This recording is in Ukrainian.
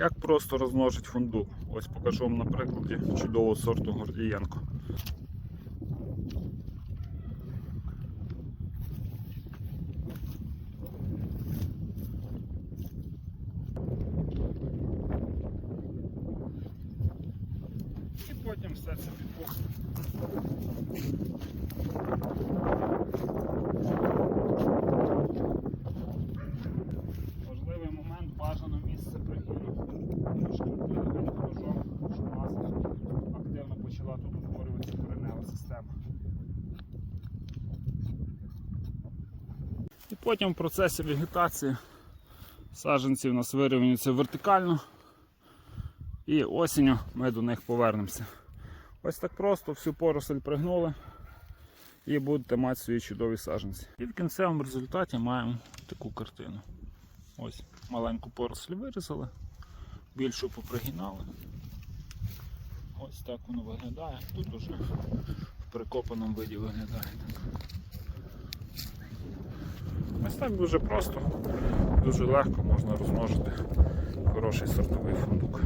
Як просто розмножить фундук? Ось покажу вам на прикладі чудового сорту Гордієнко. І потім все це підпухне. І потім в процесі вегетації саджанці у нас вирівнюються вертикально. І осінню ми до них повернемося. Ось так просто всю поросль пригнули і будете мати свої чудові саджанці. І в кінцевому результаті маємо таку картину. Ось маленьку поросль вирізали, більшу попригинали. Ось так воно виглядає. Тут уже в прикопаному виді виглядає. Ось так дуже просто, дуже легко можна розмножити хороший сортовий фундук.